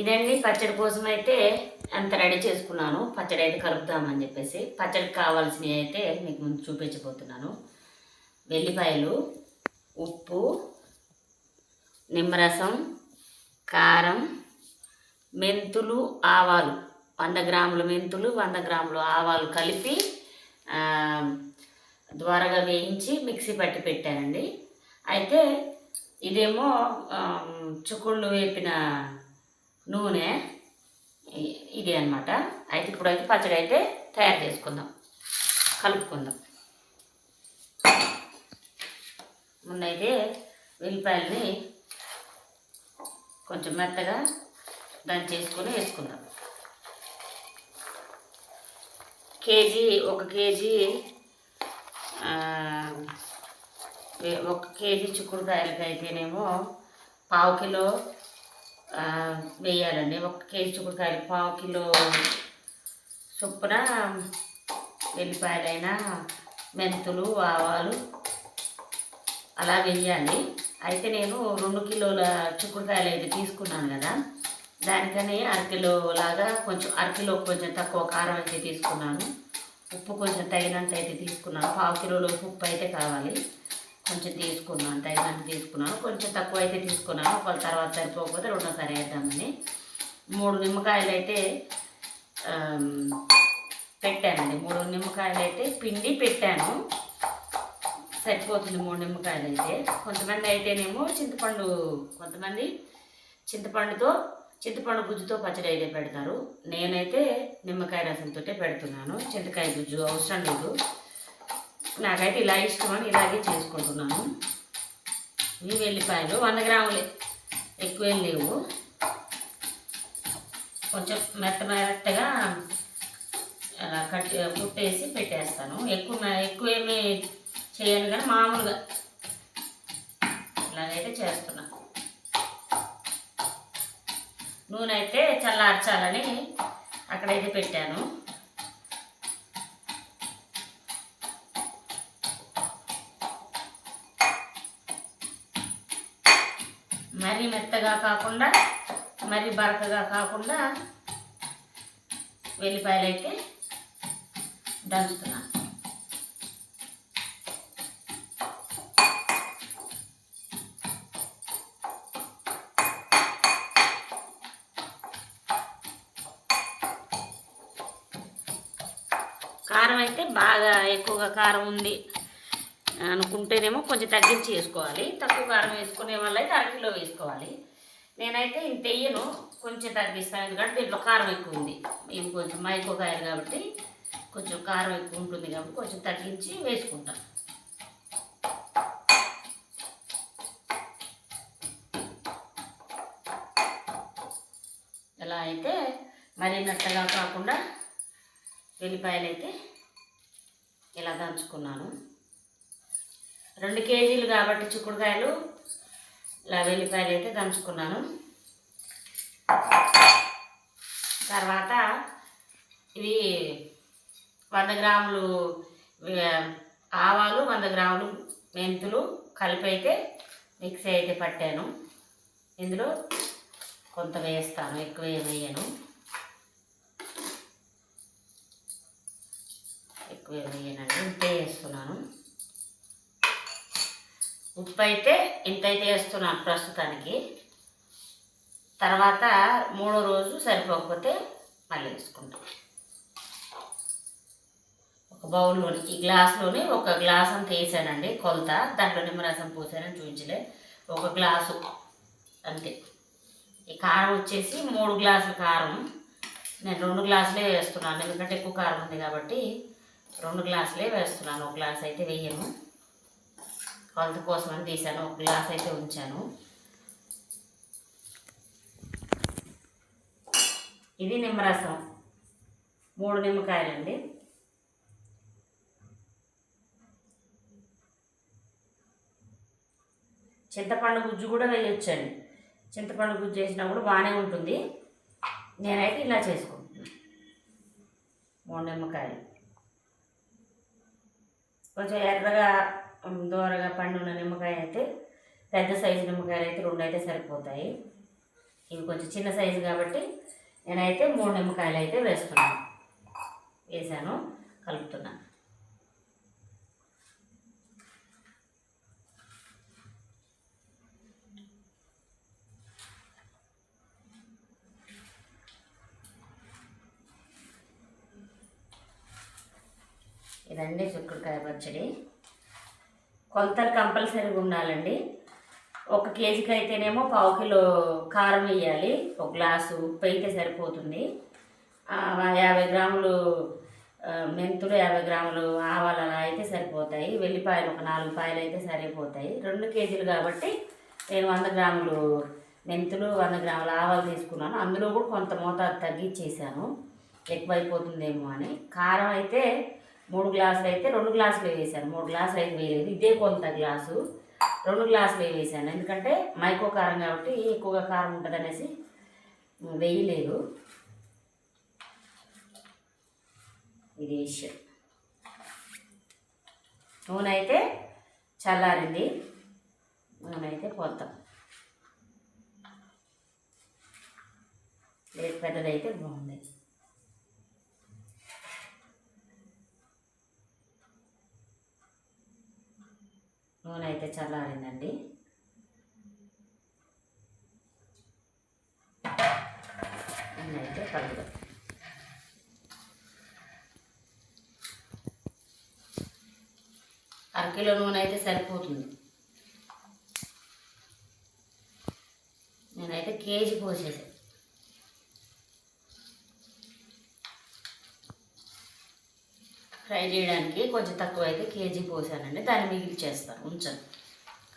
ఇదండి పచ్చడి కోసం అయితే అంత రెడీ చేసుకున్నాను. పచ్చడి అయితే కలుపుతామని చెప్పేసి. పచ్చడికి కావాల్సినవి అయితే మీకు ముందు చూపించబోతున్నాను. వెల్లిపాయలు ఉప్పు నిమ్మరసం కారం మెంతులు ఆవాలు. వంద గ్రాముల మెంతులు వంద గ్రాములు ఆవాలు కలిపి ద్వారగా వేయించి మిక్సీ పట్టి పెట్టానండి. అయితే ఇదేమో చుకుళ్ళు వేపిన నూనె ఇది అన్నమాట. అయితే ఇప్పుడైతే పచ్చడి అయితే తయారు చేసుకుందాం. కలుపుకుందాం. ముందైతే వెల్లిపాయలని కొంచెం మెత్తగా దంచేసుకొని వేసుకుందాం. కేజీ ఒక కేజీ ఒక కేజీ చిక్కుడుకాయలకి అయితేనేమో పావు కిలో వేయాలండి. ఒక కేజీ చిక్కుడుకాయలు పావు కిలో చొప్పున వెల్లిపాయలైనా మెంతులు ఆవాలు అలా వేయాలి. అయితే నేను రెండు కిలోల చిక్కుడుకాయలు అయితే తీసుకున్నాను కదా. దానికని అరకిలో లాగా కొంచెం అరకిలో కొంచెం తక్కువ కారం అయితే తీసుకున్నాను. ఉప్పు కొంచెం తగినంత అయితే తీసుకున్నాను. పావు కిలోలో ఉప్పు అయితే కావాలి. కొంచెం తీసుకున్నాను తగినంత తీసుకున్నాను. కొంచెం తక్కువ అయితే తీసుకున్నాను. ఒకవేళ తర్వాత సరిపోకపోతే రెండోసారి వేద్దామని. మూడు నిమ్మకాయలు అయితే పెట్టానండి. మూడు నిమ్మకాయలు అయితే పిండి పెట్టాను. సరిపోతుంది మూడు నిమ్మకాయలు అయితే. కొంతమంది అయితేనేమో చింతపండు కొంతమంది చింతపండుతో చింతపండు గుజ్జుతో పచ్చడి అయితే పెడతారు. నేనైతే నిమ్మకాయ రసంతో పెడుతున్నాను. చింతకాయ గుజ్జు అవసరం లేదు. నాకైతే ఇలా ఇష్టమని ఇలాగే చేసుకుంటున్నాను. ఈ వెల్లిపాయలు వంద గ్రాములే. ఎక్కువేం లేవు. కొంచెం మెత్త మెత్తగా అలా కట్ కుట్టేసి పెట్టేస్తాను. ఎక్కువ మ- ఎక్కువ ఏమీ చేయను కానీ మామూలుగా ఇలాగైతే చేస్తున్నా. నూనె అయితే చల్లార్చాలని అక్కడైతే పెట్టాను. మరీ మెత్తగా కాకుండా మరీ బరకగా కాకుండా వెల్లిపాయలు అయితే దంచుతున్నాను. కారం అయితే బాగా ఎక్కువగా కారం ఉంది. అనుకుంటేనేమో కొంచెం తగ్గించి వేసుకోవాలి. తక్కువ కారం వేసుకునే వాళ్ళు అయితే అరకిలో వేసుకోవాలి. నేనైతే ఇంత వేయను కొంచెం తగ్గిస్తాను. ఎందుకంటే దీంట్లో కారం ఎక్కువ ఉంది. మేము కొంచెం మైకోకాయలు కాబట్టి కొంచెం కారం ఎక్కువ ఉంటుంది కాబట్టి కొంచెం తగ్గించి వేసుకుంటాను ఎలా అయితే మరీ మెత్తగా కాకుండా వెల్లిపాయలు అయితే ఇలా దంచుకున్నాను. రెండు కేజీలు కాబట్టి చిక్కుడుకాయలు ఇలా వెల్లిపాయలు అయితే దంచుకున్నాను. తర్వాత ఇవి వంద గ్రాములు ఆవాలు వంద గ్రాములు మెంతులు కలిపి అయితే మిక్సీ అయితే పట్టాను. ఇందులో కొంత వేస్తాను ఎక్కువ వేయను. ఎక్కువ వేయనండి ఇంతే వేస్తున్నాను. ఉప్పు అయితే ఇంతైతే వేస్తున్నాను ప్రస్తుతానికి. తర్వాత మూడో రోజు సరిపోకపోతే మళ్ళీ వేసుకుంటాం. ఒక బౌల్లోని ఈ గ్లాస్లోని ఒక గ్లాస్ అంత వేసానండి కొలత. దాంట్లో నిమ్మరసం పోసానని చూపించలే. ఒక గ్లాసు అంతే. ఈ కారం వచ్చేసి మూడు గ్లాసుల కారం. నేను రెండు గ్లాసులే వేస్తున్నాను ఎందుకంటే ఎక్కువ కారం ఉంది కాబట్టి రెండు గ్లాసులే వేస్తున్నాను. ఒక గ్లాస్ అయితే వేయను. కొలత కోసం అని తీసాను ఒక గ్లాస్ అయితే ఉంచాను. ఇది నిమ్మరసం. మూడు నిమ్మకాయలండి. చింతపండు గుజ్జు కూడా వేయొచ్చండి. చింతపండు గుజ్జు వేసినా కూడా బాగానే ఉంటుంది. నేనైతే ఇలా చేసుకుంటున్నాను. మూడు నిమ్మకాయలు. కొంచెం ఎర్రగా దోరగా పండున్న నిమ్మకాయ అయితే పెద్ద సైజు నిమ్మకాయలు అయితే రెండు అయితే సరిపోతాయి. ఇవి కొంచెం చిన్న సైజు కాబట్టి నేనైతే మూడు నిమ్మకాయలు అయితే వేసుకున్నాను. వేసాను కలుపుతున్నాను ఇదండి చిక్కుడుకాయ పచ్చడి. కొలతలు కంపల్సరీగా ఉండాలండి. ఒక కేజీకి అయితేనేమో పావు కిలో కారం వేయాలి. ఒక గ్లాసు ఉప్పు అయితే సరిపోతుంది యాభై గ్రాములు మెంతులు యాభై గ్రాములు ఆవాలు అలా అయితే సరిపోతాయి. వెల్లిపాయలు ఒక నాలుగు పాయలు అయితే సరిపోతాయి. రెండు కేజీలు కాబట్టి నేను వంద గ్రాములు మెంతులు వంద గ్రాముల ఆవాలు తీసుకున్నాను. అందులో కూడా కొంత మోతాదు తగ్గించేసాను ఎక్కువైపోతుందేమో అని. కారం అయితే మూడు గ్లాసులు అయితే రెండు గ్లాసులు వేసాను. మూడు గ్లాసులు అయితే వేయలేదు. ఇదే కొంత గ్లాసు. రెండు గ్లాసులు వేసాను. ఎందుకంటే మైకో కారం కాబట్టి ఎక్కువగా కారం ఉంటుంది అనేసి వేయలేదు. ఇది విషయం. నూనె అయితే చల్లారింది. నూనె అయితే పోతాం. లేదు పెద్దదైతే బాగుంది. నూనె అయితే చల్లారిందండి. నూనె అయితే కలుగుతాం అరకిలో నూనె అయితే సరిపోతుంది. నేనైతే కేజీ పోసేసాను ఫ్రై చేయడానికి కొంచెం తక్కువ అయితే కేజీ పోసానండి. దాన్ని మిగిలి చేస్తాను. ఉంచాను.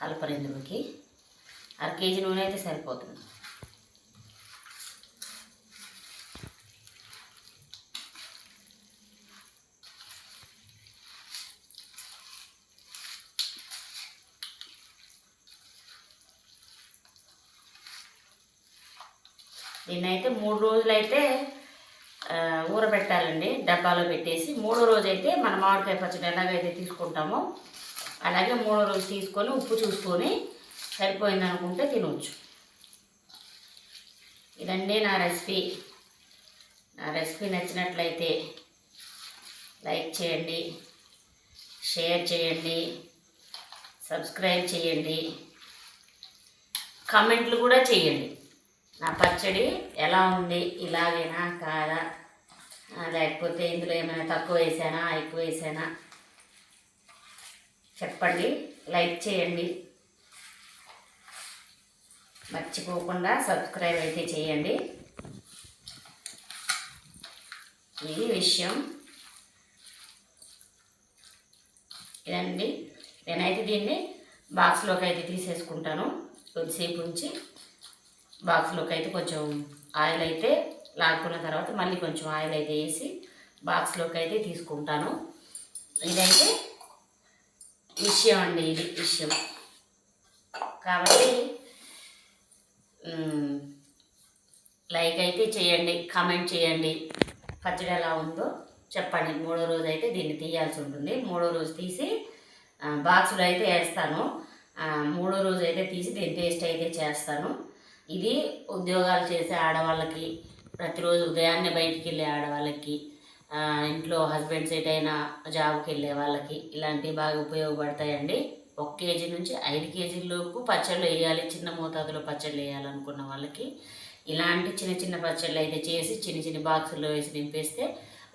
కలపరెందులోకి అర కేజీ నూనె అయితే సరిపోతుంది. దీన్నైతే మూడు రోజులైతే ఊరబెట్టాలండి. డబ్బాలో పెట్టేసి మూడో రోజు అయితే మన మామిడికాయ పచ్చడి ఎలాగైతే తీసుకుంటామో అలాగే మూడో రోజు తీసుకొని ఉప్పు చూసుకొని సరిపోయింది అనుకుంటే తినవచ్చు ఇదండి నా రెసిపీ. నా రెసిపీ నచ్చినట్లయితే లైక్ చేయండి షేర్ చేయండి సబ్స్క్రైబ్ చేయండి కామెంట్లు కూడా చేయండి. నా పచ్చడి ఎలా ఉంది? ఇలాగేనా? కాదా? లేకపోతే ఇందులో ఏమైనా తక్కువ వేసానా? ఎక్కువ వేసానా? చెప్పండి. లైక్ చేయండి. మర్చిపోకుండా సబ్స్క్రైబ్ అయితే చేయండి. ఇది విషయం. ఇదండి. నేనైతే దీన్ని బాక్స్లోకి అయితే తీసేసుకుంటాను. కొద్దిసేపు ఉంచి బాక్స్లోకి అయితే కొంచెం ఆయిల్ అయితే లాక్కున్న తర్వాత మళ్ళీ కొంచెం ఆయిల్ అయితే వేసి బాక్స్లోకి అయితే తీసుకుంటాను. ఇదైతే విషయం అండి ఇది విషయం. కాబట్టి లైక్ అయితే చేయండి కామెంట్ చేయండి. పచ్చడి ఎలా ఉందో చెప్పండి. మూడో రోజు అయితే దీన్ని తీయాల్సి ఉంటుంది. మూడో రోజు తీసి బాక్స్లో అయితే వేస్తాను. మూడో రోజు అయితే తీసి దీని టేస్ట్ అయితే చేస్తాను. ఇది ఉద్యోగాలు చేసే ఆడవాళ్ళకి ప్రతిరోజు ఉదయాన్నే బయటికి వెళ్ళే ఆడవాళ్ళకి ఇంట్లో హస్బెండ్స్ ఎటైనా జాబ్కి వెళ్ళే వాళ్ళకి ఇలాంటివి బాగా ఉపయోగపడతాయండి. ఒక కేజీ నుంచి ఐదు కేజీల లోపు పచ్చళ్ళు వేయాలి చిన్న మోతాదులో పచ్చళ్ళు వేయాలనుకున్న వాళ్ళకి. ఇలాంటి చిన్న చిన్న పచ్చళ్ళు అయితే చేసి చిన్న చిన్న బాక్సుల్లో వేసి నింపేస్తే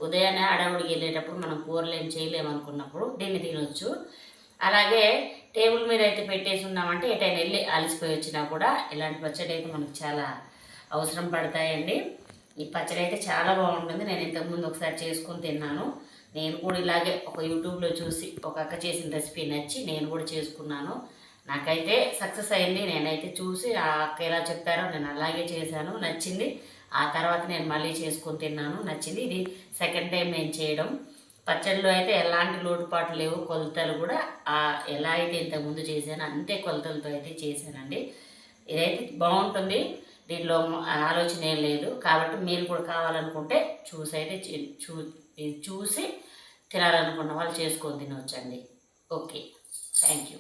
ఉదయాన్నే హడావుడికి వెళ్ళేటప్పుడు మనం కూరలు ఏం చేయలేము అనుకున్నప్పుడు దీన్ని తినొచ్చు. అలాగే టేబుల్ మీద అయితే పెట్టేసి ఉన్నామంటే ఎటైనా వెళ్ళి అలసిపోయి వచ్చినా కూడా ఇలాంటి పచ్చడి అయితే మనకు చాలా అవసరం పడతాయండి. ఈ పచ్చడి అయితే చాలా బాగుంటుంది. నేను ఇంతకుముందు ఒకసారి చేసుకొని తిన్నాను. నేను కూడా ఇలాగే ఒక యూట్యూబ్లో చూసి ఒక అక్క చేసిన రెసిపీ నచ్చి నేను కూడా చేసుకున్నాను. నాకైతే సక్సెస్ అయింది. నేనైతే చూసి ఆ అక్క ఎలా చెప్పారో నేను అలాగే చేశాను. నచ్చింది. ఆ తర్వాత నేను మళ్ళీ చేసుకొని తిన్నాను. నచ్చింది. ఇది సెకండ్ టైం నేను చేయడం. పచ్చడిలో అయితే ఎలాంటి లోటుపాట్లు లేవు. కొలతలు కూడా ఎలా అయితే ఇంతకుముందు చేశానో అంతే కొలతలతో అయితే చేశానండి. ఇదైతే బాగుంటుంది. దీనిలో ఆలోచన ఏం లేదు. కాబట్టి మీరు కూడా కావాలనుకుంటే చూసి అయితే చే- చూ చూసి తినాలనుకున్న వాళ్ళు చేసుకొని తినవచ్చండి ఓకే. Thank you.